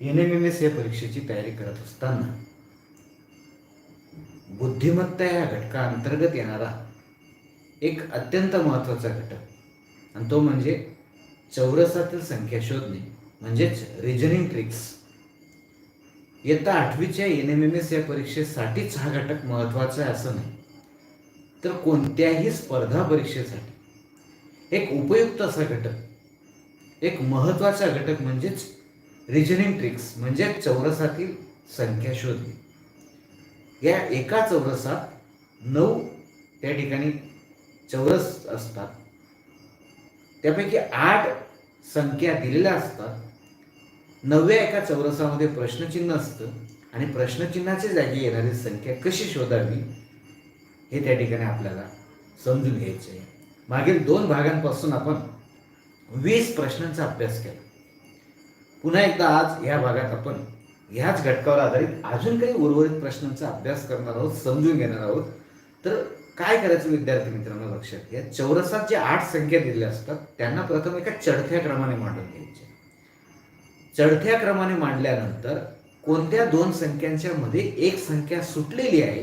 N M M S या परीक्षेची तयारी करत असताना बुद्धिमत्ता या घटकाअंतर्गत येणारा एक अत्यंत महत्त्वाचा घटक आणि तो म्हणजे चौरसातील संख्या शोधणे म्हणजेच रिजनिंग ट्रिक्स इयत्ता आठवीच्या एन एम एम एस या परीक्षेसाठीच हा घटक महत्त्वाचा आहे असं नाही तर कोणत्याही स्पर्धा परीक्षेसाठी एक उपयुक्त असा घटक एक महत्त्वाचा घटक म्हणजेच रिजनिंग ट्रिक्स म्हणजे चौरसातील संख्या शोधणे. या एका चौरसात नऊ त्या ठिकाणी चौरस असतात. त्यापैकी आठ संख्या दिलेल्या असतात. नवव्या एका चौरसामध्ये प्रश्नचिन्ह असतं आणि प्रश्नचिन्हाच्या जागी येणारी संख्या कशी शोधावी हे त्या ठिकाणी आपल्याला समजून घ्यायचे आहे मागील दोन भागांपासून आपण वीस प्रश्नांचा अभ्यास केला. पुन्हा एकदा आज ह्या भागात आपण ह्याच घटकावर आधारित अजून काही उर्वरित प्रश्नांचा अभ्यास करणार आहोत समजून घेणार आहोत. तर काय करायचं विद्यार्थी मित्रांनो लक्षात घ्या. चौरसात जे आठ संख्या दिलेल्या असतात त्यांना प्रथम एका चढत्या क्रमाने मांडून घ्यायचे. चढत्या क्रमाने मांडल्यानंतर कोणत्या दोन संख्यांच्या मध्ये एक संख्या सुटलेली आहे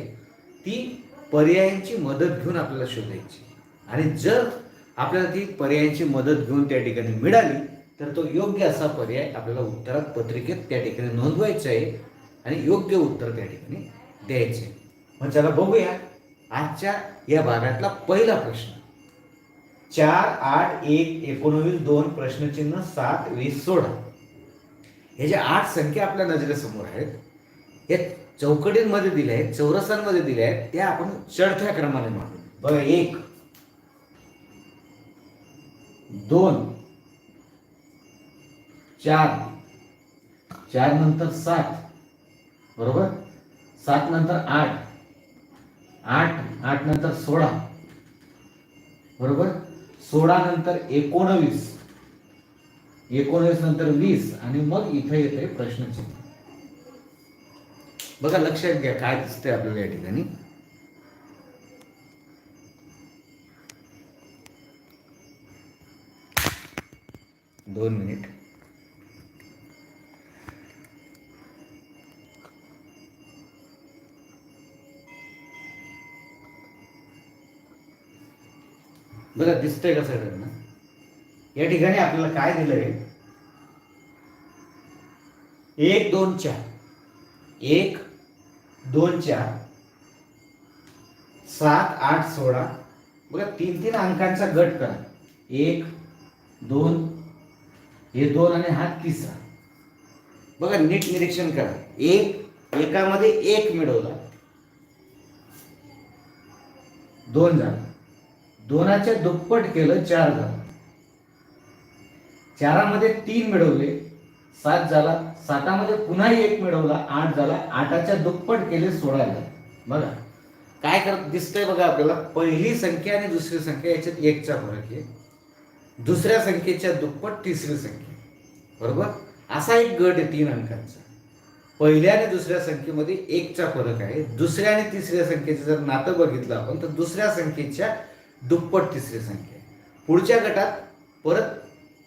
ती पर्यायांची मदत घेऊन आपल्याला शोधायची. आणि जर आपल्याला ती पर्यायांची मदत घेऊन त्या ठिकाणी मिळाली तर तो योग्य असा पर्याय आपल्याला उत्तरात पत्रिकेत त्या ठिकाणी नोंदवायचा आहे आणि योग्य उत्तर त्या ठिकाणी द्यायचे मग चला बघूया आजच्या या भागातला पहिला प्रश्न. चार आठ एक एकोणवीस दोन प्रश्नचिन्ह सात वीस सोळा. हे ज्या आठ संख्या आपल्या नजरेसमोर आहेत या चौकटींमध्ये दिल्या आहेत चौरसांमध्ये दिल्या आहेत त्या आपण चढत्या क्रमाने मांडू. बघा एक दोन चार. चार नंतर सात. बरोबर? सात नंतर आठ. आठ आठ नंतर सोळा. बरोबर? सोळा नंतर एकोणवीस. एकोणवीस नंतर वीस. आणि मग इथे येते प्रश्नचिन्ह. बघा लक्षात घ्या काय दिसतंय आपल्याला या ठिकाणी. दोन मिनिट. बघा दिसतंय का सगळ्यांना? या ठिकाणी आपल्याला काय दिलंय? एक दोन चार. एक दोन चार. सात आठ सोळा. बघा तीन तीन अंकांचा गट करा. एक दोन. हे दोन आणि हा तिसरा. बघा नीट निरीक्षण करा. एक एकामध्ये एक मिळवला. दोन झाला. दोनाच्या दुप्पट केलं चार झालं. चारामध्ये तीन मिळवले सात झाला. सातामध्ये पुन्हा एक मिळवला आठ झाला. आठाच्या दुप्पट केले सोळा झाले बघा काय करत दिसतंय बघा आपल्याला. पहिली संख्या आणि दुसरी संख्या याच्यात एकचा फरक आहे. दुसऱ्या संख्येच्या दुप्पट तिसरी संख्या. बरोबर? असा एक गट आहे तीन अंकांचा. पहिल्या आणि दुसऱ्या संख्येमध्ये एकचा फरक आहे. दुसऱ्या आणि तिसऱ्या संख्येचं जर नातं बघितलं आपण तर दुसऱ्या संख्येच्या दुप्पट तिसरी संख्या पुढच्या गटात परत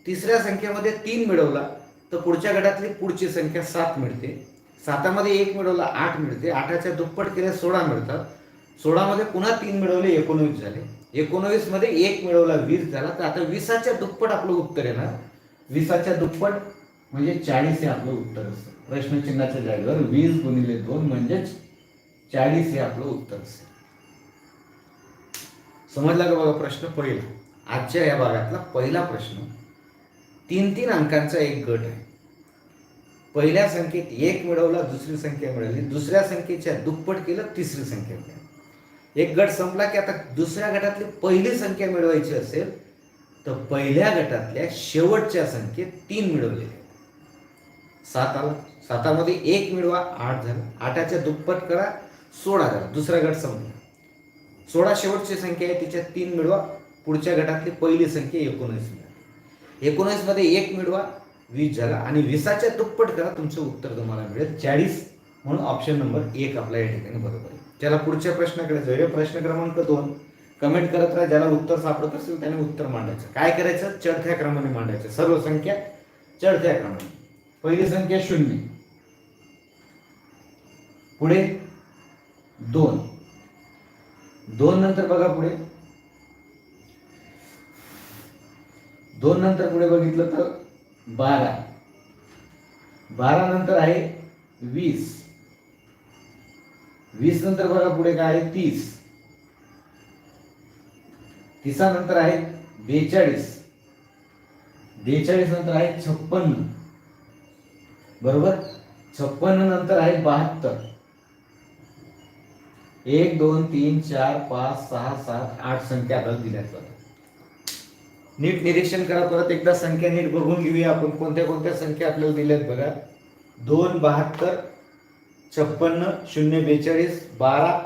तिसऱ्या संख्येमध्ये तीन मिळवला तर पुढच्या गटातली पुढची संख्या सात मिळते. सातामध्ये एक मिळवला आठ मिळते. आठाच्या दुप्पट केल्या सोळा मिळतात. सोळामध्ये पुन्हा तीन मिळवले एकोणवीस झाले. एकोणवीसमध्ये एक मिळवला वीस झाला. तर आता विसाच्या दुप्पट आपलं उत्तर येणार. वीसाच्या दुप्पट म्हणजे चाळीस हे आपलं उत्तर असतं. प्रश्नचिन्हाच्या जागेवर वीस गुणिले दोन म्हणजेच चाळीस हे आपलं उत्तर असेल समजला का बघा प्रश्न? पहिला. आजच्या या भागातला पहिला प्रश्न तीन तीन अंकांचा एक गट आहे. पहिल्या संख्येत एक मिळवला दुसरी संख्या मिळाली. दुसऱ्या संख्येच्या दुप्पट केलं तिसरी संख्या मिळाली. एक गट संपला की आता दुसऱ्या गटातली पहिली संख्या मिळवायची असेल तर पहिल्या गटातल्या शेवटच्या संख्येत तीन मिळवले सात आला. सातामध्ये एक मिळवा आठ झाला. आठाच्या दुप्पट करा सोळा झाला. दुसरा गट संपला. सोळा शेवटची संख्या आहे तिच्यात तीन मिळवा. पुढच्या गटातली पहिली संख्या एकोणीस मिळाली एकोणीसमध्ये एक मिळवा वीस झाला. आणि विसाच्या दुप्पट करा तुमचं उत्तर तुम्हाला मिळेल चाळीस. म्हणून ऑप्शन नंबर एक आपल्या या ठिकाणी बरोबर आहे. त्याला पुढच्या प्रश्नाकडे जाऊया. प्रश्न क्रमांक दोन. कमेंट करत राहा ज्याला उत्तर सापडत असेल त्याने उत्तर मांडायचं. काय करायचं? चढत्या क्रमाने मांडायचं. सर्व संख्या चढत्या क्रमाने. पहिली संख्या शून्य. पुढे दोन. दोन नंतर बघा पुढे. दोन नंतर पुढे बघितलं तर बारा. बारा नंतर आहे वीस. वीस नंतर बघा पुढे काय आहे? तीस. तिसानंतर आहे बेचाळीस. बेचाळीस नंतर आहे छप्पन्न. बरोबर? छप्पन्न नंतर आहे बहात्तर. एक दोन तीन चार पाच सहा सात आठ संख्या आपल्याला दिल्यात बघा. नीट निरीक्षण करा परत एकदा संख्या नीट बघून घेऊया आपण. कोणत्या कोणत्या संख्या आपल्याला दिल्यात बघा. दोन बहात्तर छप्पन्न शून्य बेचाळीस बारा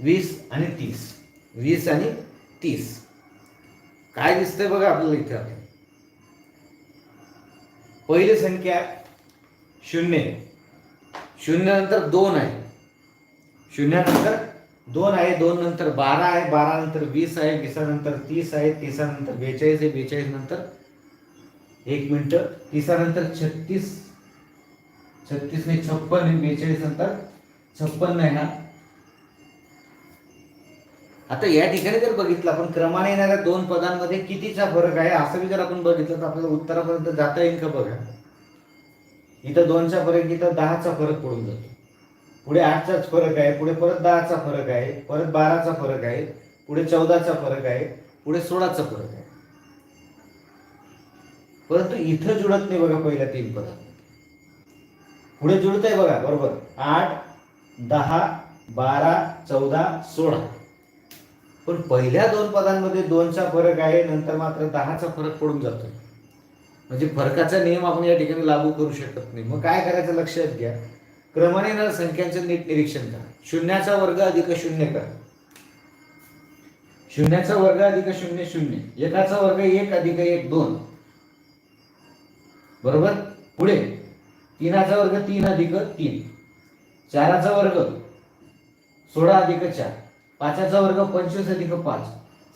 वीस आणि तीस. वीस आणि तीस. काय दिसतंय बघा आपल्याला इथे पहिली संख्या शून्य. शून्य नंतर दोन आहे. शून्यानंतर दोन आहे दोन नंतर बारा आहे बारा नंतर वीस आहे वीसानंतर तीस आहे तीसानंतर बेचाळीस आहे बेचाळीस नंतर एक मिनिट तीसानंतर छत्तीस छत्तीस नाही छप्पन आहे बेचाळीस नंतर छप्पन्न आहे ना? आता या ठिकाणी जर बघितलं आपण क्रमाने येणाऱ्या दोन पदांमध्ये कितीचा फरक आहे असं बी जर आपण बघितलं तर आपल्याला उत्तरापर्यंत जाता येईल का बघा? इथं दोनचा फरक इथं दहाचा फरक पडून जातो. पुढे आठचाच फरक आहे पुढे परत दहाचा फरक आहे परत बाराचा फरक आहे पुढे चौदाचा फरक आहे पुढे सोळाचा फरक आहे. परंतु इथं जुळत नाही बघा पहिल्या तीन पदात पुढे जुळत आहे बघा बरोबर. आठ दहा बारा चौदा सोळा. पण पहिल्या दोन पदांमध्ये दोनचा फरक आहे नंतर मात्र दहाचा फरक पडून जातोय. म्हणजे फरकाचा नियम आपण या ठिकाणी लागू करू शकत नाही. मग काय करायचं लक्षात घ्या. क्रमाने येणाऱ्या संख्यांचं नीट निरीक्षण करा. शून्याचा वर्ग अधिक शून्य करा. शून्याचा वर्ग अधिक शून्य शून्य. एकाचा वर्ग एक अधिक एक दोन. बरोबर? पुढे. तीनाचा वर्ग तीन अधिक तीन. चाराचा वर्ग सोळा अधिक चार. पाचाचा वर्ग पंचवीस अधिक पाच.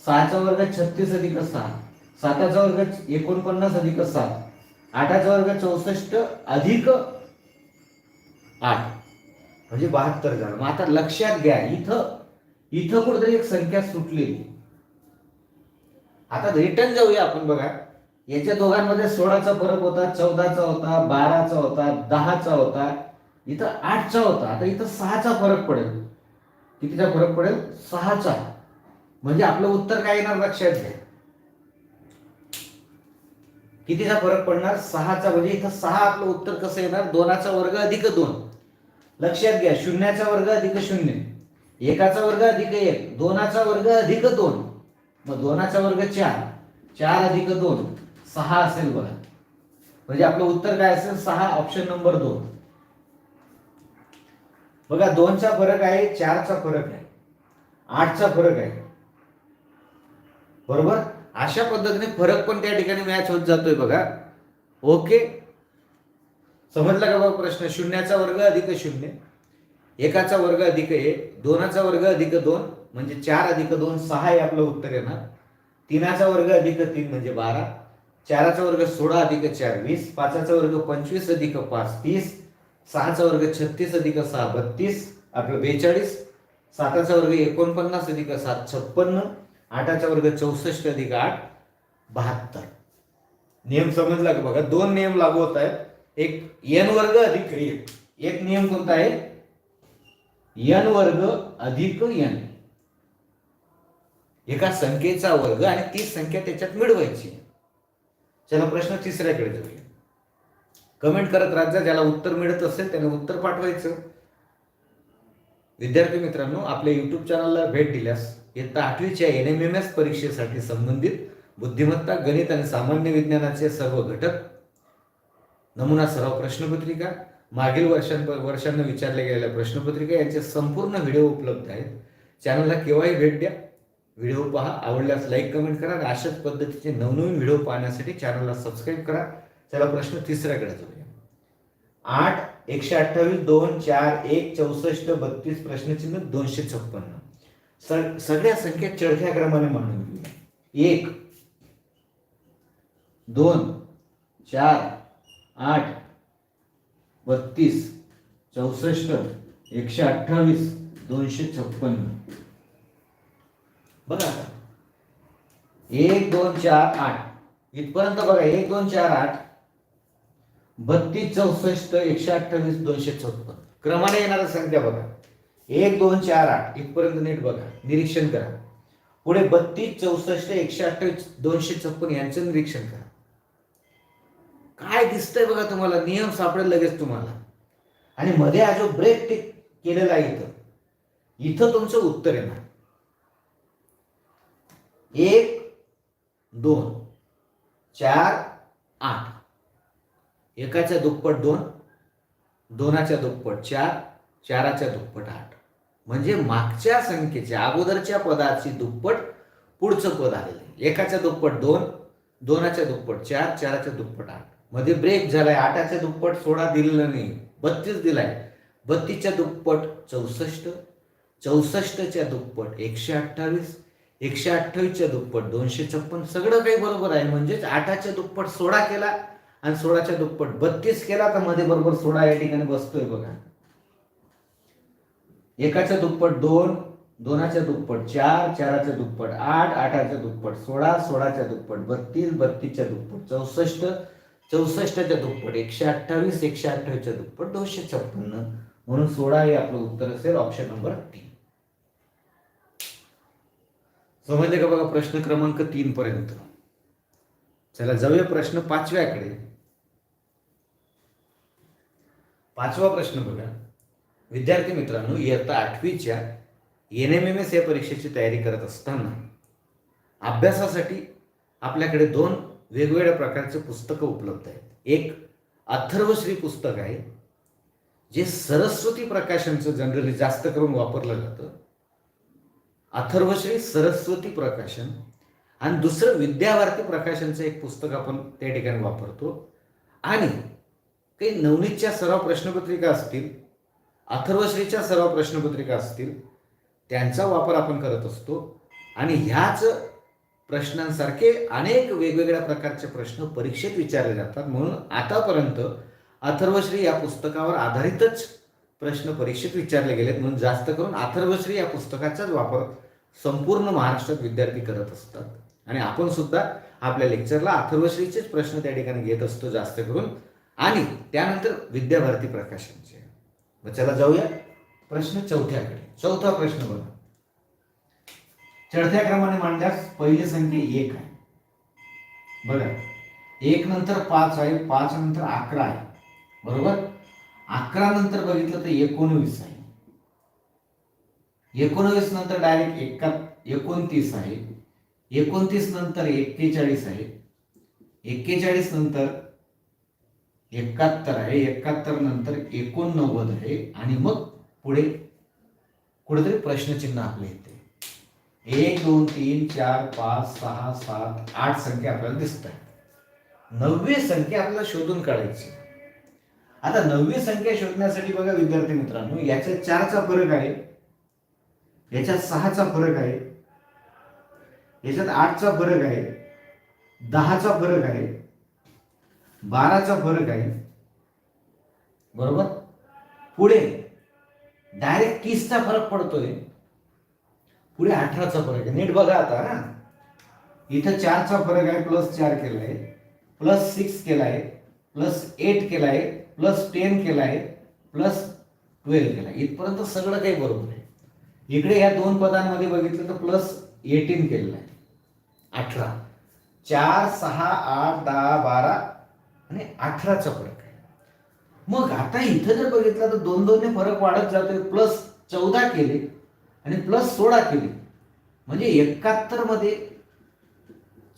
सहाचा वर्ग छत्तीस अधिक सहा. साताचा वर्ग एकोणपन्नास अधिक सात. आठाचा वर्ग चौसष्ट अधिक आठ म्हणजे बहात्तर झालं. मग आता लक्षात घ्या इथं इथं कुठेतरी एक संख्या सुटलेली. आता रिटर्न जाऊया आपण बघा. याच्या दोघांमध्ये सोळाचा फरक होता चौदाचा होता बाराचा होता दहाचा होता. इथं आठचा होता. आता इथं सहाचा फरक पडेल. कितीचा फरक पडेल? सहाचा. म्हणजे आपलं उत्तर काय येणार लक्षात घ्या. कितीचा फरक पडणार? सहाचा. म्हणजे इथं सहा आपलं उत्तर कसं येणार? दोनाचा वर्ग अधिक दोन. लक्षात घ्या शून्याचा वर्ग अधिक शून्य. एकाचा वर्ग अधिक एक दोनाचा वर्ग अधिक दोन. मग दोनाचा वर्ग चार चार अधिक दोन सहा असेल बघा. म्हणजे आपलं उत्तर काय असेल? सहा ऑप्शन नंबर दोन. बघा दोनचा फरक आहे चारचा फरक आहे आठचा फरक आहे. बरोबर? अशा पद्धतीने फरक पण त्या ठिकाणी मॅच होत जातोय बघा. ओके समजला का बघा प्रश्न? शून्याचा वर्ग अधिक शून्य एकाचा वर्ग अधिक एक दोनाचा वर्ग अधिक दोन म्हणजे चार अधिक दोन सहा हे आपलं उत्तर येणार. तीनाचा वर्ग अधिक तीन म्हणजे बारा चाराचा वर्ग सोळा अधिक चार वीस पाचाचा वर्ग पंचवीस अधिक पाच तीस सहाचा वर्ग छत्तीस अधिक सहा बत्तीस आपलं बेचाळीस साताचा वर्ग एकोणपन्नास अधिक सात छप्पन्न आठाचा वर्ग चौसष्ट अधिक आठ बहात्तर. नियम समजला का बघा? दोन नियम लागू होत आहेत. एक एन वर्ग अधिक एक एक नियम कोणता आहे? एन वर्ग अधिक एन एका संख्येचा वर्ग आणि ती संख्या त्याच्यात मिळवायची. चला प्रश्न तिसऱ्याकडे जाऊया. कमेंट करत राहा ज्याला उत्तर मिळत असेल त्याने उत्तर पाठवायचं. विद्यार्थी मित्रांनो आपल्या युट्यूब चॅनलला भेट दिल्यास इयत्ता आठवीच्या एन एम एम एस परीक्षेसाठी संबंधित बुद्धिमत्ता गणित आणि सामान्य विज्ञानाचे सर्व घटक नमुना सराव प्रश्नपत्रिका मागील वर्षां वर्षांना विचारल्या गेलेल्या प्रश्नपत्रिका यांचे संपूर्ण व्हिडिओ उपलब्ध आहेत. चॅनलला केव्हाही भेट द्या. व्हिडिओ पहा आवडल्यास लाईक कमेंट करा. आणि अशाच पद्धतीचे नवनवीन व्हिडिओ पाहण्यासाठी चॅनलला सबस्क्राईब करा. चला प्रश्न तिसऱ्याकडे जाऊया. आठ एकशे अठ्ठावीस दोन चार एक चौसष्ट बत्तीस प्रश्नचिन्ह दोनशे छप्पन्न. सगळ्या संख्या चढत्या क्रमाने मांडून घेऊया. एक दोन चार आठ बत्तीस चौसष्ट एकशे अठ्ठावीस दोनशे छप्पन्न बघा एक दोन चार आठ. इथपर्यंत बघा एक दोन चार आठ. बत्तीस चौसष्ट एकशे अठ्ठावीस दोनशे छप्पन. क्रमाने येणाऱ्या संख्या बघा. एक दोन चार आठ. इथपर्यंत नीट बघा. निरीक्षण करा. पुढे बत्तीस चौसष्ट एकशे अठ्ठावीस दोनशे छप्पन यांचं निरीक्षण करा. काय दिसतंय बघा तुम्हाला? नियम सापडेल लगेच तुम्हाला. आणि मध्ये हा जो ब्रेक टिक केलेला आहे इथं इथं तुमचं उत्तर येणार. एक दोन चार आठ. एकाच्या दुप्पट दोन दोनाच्या दुप्पट चार चाराच्या दुप्पट आठ. म्हणजे मागच्या संख्येच्या अगोदरच्या पदाची दुप्पट पुढचं पद आलेलं आहे. एकाच्या दुप्पट दोन दोनाच्या दुप्पट चार चाराच्या दुप्पट आठ. मध्ये ब्रेक झालाय आठाच्या दुप्पट सोळा दिलेलं नाही बत्तीस दिलाय. बत्तीसच्या दुप्पट चौसष्ट चौसष्टच्या दुप्पट एकशे अठ्ठावीस एकशे अठ्ठावीसच्या दुप्पट दोनशे छप्पन सगळं काही बरोबर आहे. म्हणजेच आठाच्या दुप्पट सोळा केला आणि सोळाच्या दुप्पट बत्तीस केला तर मध्ये बरोबर सोळा या ठिकाणी बसतोय बघा. एकाच्या दुप्पट दोन दोनाच्या दुप्पट चार चाराच्या दुप्पट आठ आठाच्या दुप्पट सोळा सोळाच्या दुप्पट बत्तीस बत्तीसच्या दुप्पट चौसष्ट चौसष्टच्या दुप्पट एकशे अठ्ठावीस एकशे अठ्ठावीसच्या दुप्पट दोनशे छप्पन्न. म्हणून सोळा हे आपलं उत्तर असेल ऑप्शन नंबर तीन समजले का बघा प्रश्न क्रमांक तीन पर्यंत. चला जाऊया प्रश्न पाचव्याकडे. पाचवा प्रश्न बघा. विद्यार्थी मित्रांनो इयत्ता आठवीच्या एन एम एम एस या परीक्षेची तयारी करत असताना अभ्यासासाठी आपल्याकडे दोन वेगवेगळ्या प्रकारचे पुस्तकं उपलब्ध आहेत. एक अथर्वश्री पुस्तक आहे जे सरस्वती प्रकाशनचं जनरली जास्त करून वापरलं जातं. अथर्वश्री सरस्वती प्रकाशन आणि दुसरं विद्याभारती प्रकाशनचं एक पुस्तक आपण त्या ठिकाणी वापरतो. आणि काही नवनीतच्या सराव प्रश्नपत्रिका असतील अथर्वश्रीच्या सराव प्रश्नपत्रिका असतील त्यांचा वापर आपण करत असतो. आणि ह्याच प्रश्नांसारखे अनेक वेगवेगळ्या प्रकारचे प्रश्न परीक्षेत विचारले जातात. म्हणून आतापर्यंत अथर्वश्री या पुस्तकावर आधारितच प्रश्न परीक्षेत विचारले गेलेत. म्हणून जास्त करून अथर्वश्री या पुस्तकाचाच वापर संपूर्ण महाराष्ट्रात विद्यार्थी करत असतात. आणि आपण सुद्धा आपल्या लेक्चरला अथर्वश्रीचेच प्रश्न त्या ठिकाणी घेत असतो जास्त करून. आणि त्यानंतर विद्याभारती प्रकाशनचे. मग चला जाऊया प्रश्न चौथ्याकडे. चौथा प्रश्न बघा. चढत्या क्रमाने मांडल्यास पहिली संख्या एक आहे. बघा एक नंतर पाच आहे पाच नंतर अकरा आहे. बरोबर? अकरा नंतर बघितलं तर एकोणवीस आहे. एकोणवीस नंतर डायरेक्ट एका एकोणतीस आहे. एकोणतीस नंतर एक्केचाळीस आहे. एक्केचाळीस नंतर एकाहत्तर आहे एकाहत्तर नंतर एकोणनव्वद आहे. आणि मग पुढे कुठेतरी प्रश्नचिन्ह आपले येते. एक दोन तीन चार पाच सहा सात आठ संख्या आपल्याला दिसत आहे नववी संख्या आपल्याला शोधून काढायची. आता नववी संख्या शोधण्यासाठी बघा विद्यार्थी मित्रांनो याच्यात चारचा फरक आहे. याच्यात सहाचा फरक आहे. याच्यात आठचा फरक आहे. दहाचा फरक आहे. बाराचा फरक आहे. बरोबर? पुढे. डायरेक्ट तीसचा फरक पडतोय. पुढे अठराचा फरक आहे. नीट बघा आता हा. इथं चारचा फरक आहे प्लस चार केलाय. प्लस सिक्स केलाय. प्लस एट केलाय. प्लस टेन केलाय. प्लस ट्वेल्व केलाय. इथपर्यंत सगळं काही बरोबर आहे. इकडे या दोन पदांमध्ये बघितलं तर प्लस एटीन केलेलं आहे. अठरा. चार सहा आठ दहा बारा आणि अठराचा फरक आहे. मग आता इथं जर बघितलं तर दोन दोनने फरक वाढत जातोय. प्लस चौदा केले. आणि प्लस सोळा केली. म्हणजे एकाहत्तरमध्ये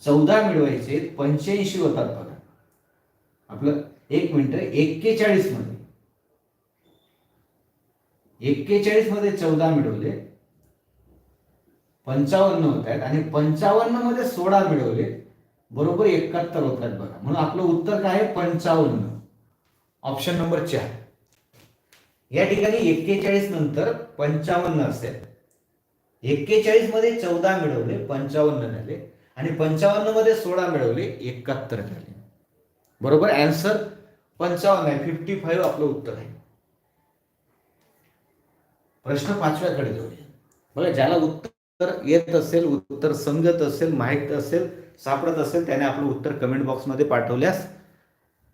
चौदा मिळवायचे पंच्याऐंशी होतात बघा. आपलं एक मिनिट एक्केचाळीसमध्ये. एक्केचाळीसमध्ये चौदा मिळवले. पंचावन्न होत आहेत आणि पंचावन्नमध्ये सोळा मिळवले. बरोबर एकाहत्तर होत आहेत बघा. म्हणून आपलं उत्तर काय आहे? पंचावन्न. ऑप्शन नंबर चार. या ठिकाणी एक्केचाळीस नंतर पंचावन्न असेल. एक्केचाळीसमध्ये चौदा मिळवले पंचावन्न झाले आणि पंचावन्नमध्ये सोळा मिळवले एकाहत्तर झाले. बरोबर? अँसर पंचावन्न आहे. फिफ्टी फाईव्ह आपलं उत्तर आहे. प्रश्न पाचव्याकडे जाऊया. बघा ज्याला उत्तर येत असेल उत्तर संगत असेल माहीत असेल सापडत असेल त्याने आपलं उत्तर कमेंट बॉक्समध्ये पाठवल्यास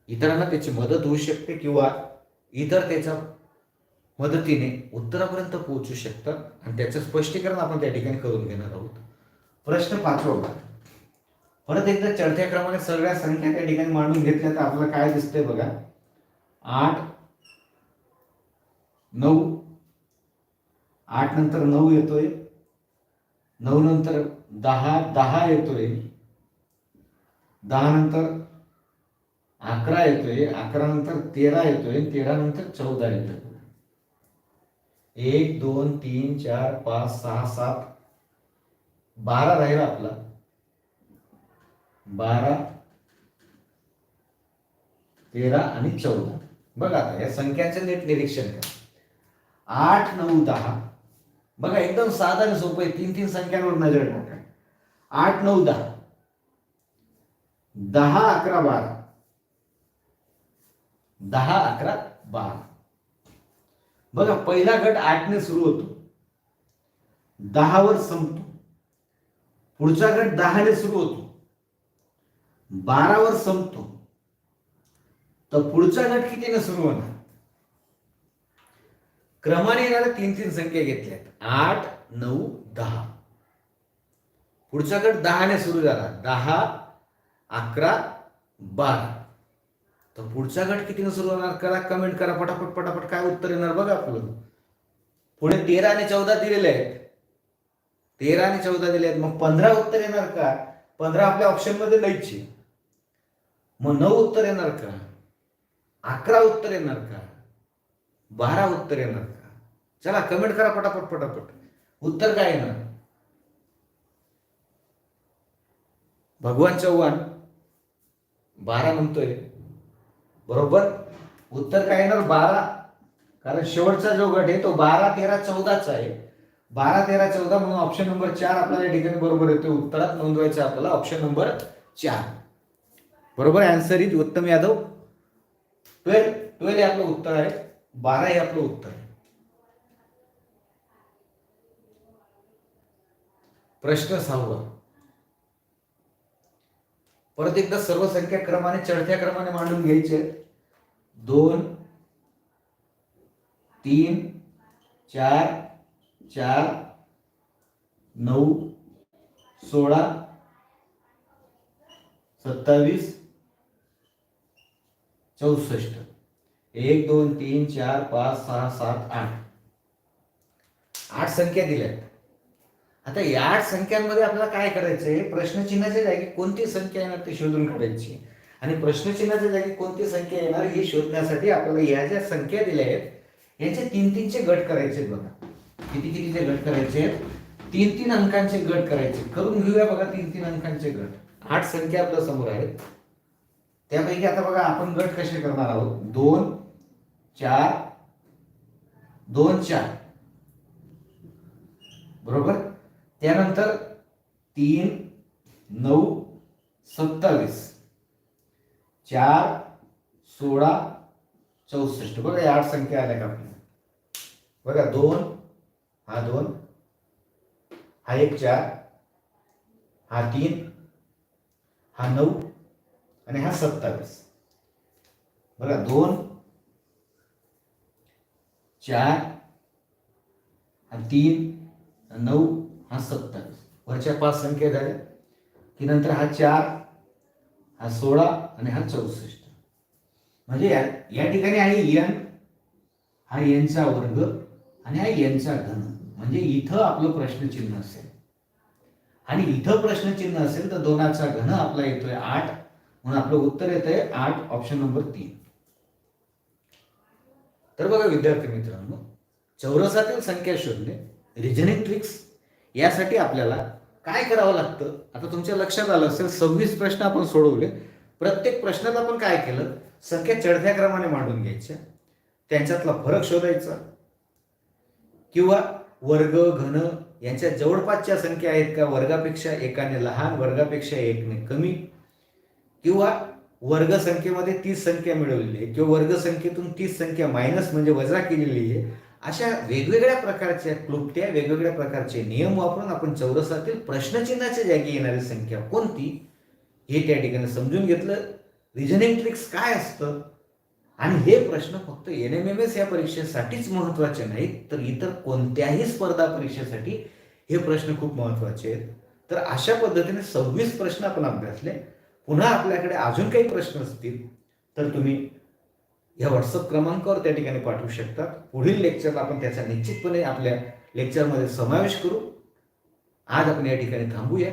इतरांना त्याची मदत होऊ शकते किंवा इतर त्याचा मदतीने उत्तरापर्यंत पोहोचू शकतात आणि त्याचं स्पष्टीकरण आपण त्या ठिकाणी करून घेणार आहोत. प्रश्न पाचवा परत एकदा चढत्या क्रमाने सगळ्या संख्या त्या ठिकाणी मांडून घेतल्या तर आपल्याला काय दिसतंय बघा? आठ नऊ आठ नंतर नऊ येतोय नऊ नंतर दहा दहा येतोय दहा नंतर अकरा येतोय अकरा नंतर तेरा येतोय तेरा नंतर चौदा येतोय. एक दोन तीन चार पाच सहा सात. बारा राहील आपला. बारा तेरा आणि चौदा. बघा आता या संख्याचं नीट निरीक्षण करा. आठ नऊ दहा. बघा एकदम साधा आणि सोपं आहे. तीन तीन संख्यांवर नजर टाका. आठ नऊ दहा. दहा अकरा बारा. दहा अकरा बारा. बघा पहिला गट आठने सुरू होतो. दहावर संपतो. पुढचा गट दहाने सुरू होतो. बारावर संपतो. तर पुढचा गट कितीने सुरू होणार? क्रमाने येणाऱ्या तीन तीन संख्या घेतल्यात आठ नऊ दहा. पुढचा गट दहाने सुरू झाला. दहा अकरा बारा. तर पुढचा गट किती सुरू होणार? करा कमेंट करा पटापट पटापट. काय उत्तर येणार बघा आपलं. पुढे तेरा आणि चौदा दिलेले आहेत. तेरा आणि चौदा दिले आहेत. मग पंधरा उत्तर येणार का? पंधरा आपल्या ऑप्शनमध्ये मग नऊ उत्तर येणार का? अकरा उत्तर येणार का? बारा उत्तर येणार का? चला कमेंट करा पटापट पटापट. उत्तर काय येणार? भगवान चव्हाण बारा म्हणतोय. बरोबर? उत्तर काय येणार? बारा. कारण शेवटचा जो गट आहे तो बारा तेरा चौदाचा आहे. बारा तेरा चौदा म्हणून ऑप्शन नंबर चार आपल्याला या ठिकाणी बरोबर येतो उत्तरात नोंदवायचं आपल्याला ऑप्शन नंबर चार. बरोबर? आन्सर इज उत्तम यादव. ट्वेल्व ट्वेल्व हे आपलं उत्तर आहे. बारा हे आपलं उत्तर आहे. प्रश्न सहावा. परत एकदा सर्व संख्या क्रमाने चढत्या क्रमाने मांडून घ्यायचे. दोन तीन चार चार नऊ सोळा सत्तावीस चौसष्ट. एक दोन तीन चार पाच सहा सात आठ. आठ संख्या दिल्यात. आता या आठ संख्यांमध्ये आपल्याला काय करायचंय? प्रश्नचिन्हाच्या जागी कोणती संख्या येणार ते शोधून काढायची? आणि प्रश्नचिन्हाच्या जागी कोणती संख्या येणार हे शोधण्यासाठी आपल्याला या ज्या संख्या दिल्या आहेत याचे तीन तीनचे गट करायचे आहेत बघा. किती कितीचे गट करायचे आहेत? तीन तीन अंकांचे गट करायचे. करून घेऊया बघा तीन तीन अंकांचे गट. आठ संख्या आपल्यासमोर आहेत. त्यापैकी आता बघा आपण गट कसे करणार आहोत? दोन चार दोन चार. बरोबर? त्यानंतर तीन नऊ सत्तावीस. चार सोळा चौसष्ट. बघा या आठ संख्या आल्या का आपल्या? बघा दोन हा दोन हा एक चार हा तीन हा नऊ आणि हा सत्तावीस. बघा दोन चार हा तीन नऊ हा सत्तावीस. वरच्या पाच संख्या झाल्या. की नंतर हा चार हा सोळा आणि हा चौसष्ट. म्हणजे या या ठिकाणी आहे यन हा यांचा वर्ग आणि हा यांचा घन. म्हणजे इथं आपलं प्रश्नचिन्ह असेल. आणि इथं प्रश्नचिन्ह असेल तर दोनाचा घन आपला येतोय आठ म्हणून आपलं उत्तर येत आहे आठ ऑप्शन नंबर तीन. तर बघा विद्यार्थी मित्रांनो चौरसातील संख्या शोधणे रिजनिंग ट्रिक्स यासाठी आपल्याला काय करावं लागतं? आता तुमच्या लक्षात आलं असेल सव्वीस प्रश्न आपण सोडवले. प्रत्येक प्रश्नात आपण काय केलं? संख्या चढत्या क्रमाने मांडून घ्यायच्या त्यांच्यातला फरक शोधायचा. किंवा वर्ग घन यांच्या जवळपासच्या संख्या आहेत का? वर्गापेक्षा एकाने लहान वर्गापेक्षा एकने कमी. किंवा वर्गसंख्येमध्ये तीस संख्या मिळवलेली आहे. किंवा वर्गसंख्येतून तीस संख्या मायनस म्हणजे वजा केलेली आहे. अशा वेगवेगळ्या प्रकारच्या क्लुप्ट्या वेगवेगळ्या प्रकारचे नियम वापरून आपण चौरसातील प्रश्नचिन्हाच्या जागी येणारी संख्या कोणती हे त्या ठिकाणी समजून घेतलं. रिझनिंग ट्रिक्स काय असतं? आणि हे प्रश्न फक्त एन एम एम एस या परीक्षेसाठीच महत्त्वाचे नाहीत तर इतर कोणत्याही स्पर्धा परीक्षेसाठी हे प्रश्न खूप महत्त्वाचे आहेत. तर अशा पद्धतीने सव्वीस प्रश्न आपण अभ्यासले. पुन्हा आपल्याकडे अजून काही प्रश्न असतील तर तुम्ही या व्हॉट्सअप क्रमांकावर त्या ठिकाणी पाठवू शकतात पुढील लेक्चरला आपण त्याचा निश्चितपणे आपल्या लेक्चरमध्ये समावेश करू. आज आपण या ठिकाणी थांबूया.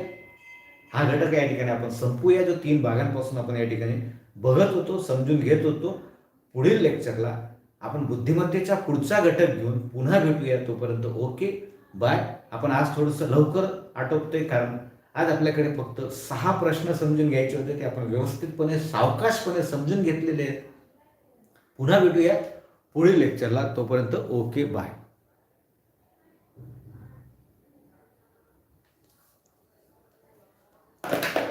हा घटक या ठिकाणी आपण संपूया. जो तीन भागांपासून आपण या ठिकाणी बघत होतो समजून घेत होतो. पुढील लेक्चरला आपण बुद्धिमत्तेचा पुढचा घटक घेऊन पुन्हा भेटूया तोपर्यंत ओके बाय. आपण आज थोडंसं लवकर आटोपतोय कारण आज आपल्याकडे फक्त सहा प्रश्न समजून घ्यायचे होते. ते आपण व्यवस्थितपणे सावकाशपणे समजून घेतलेले आहेत. पुन्हा भेटूया पुढील लेक्चरला तोपर्यंत ओके बाय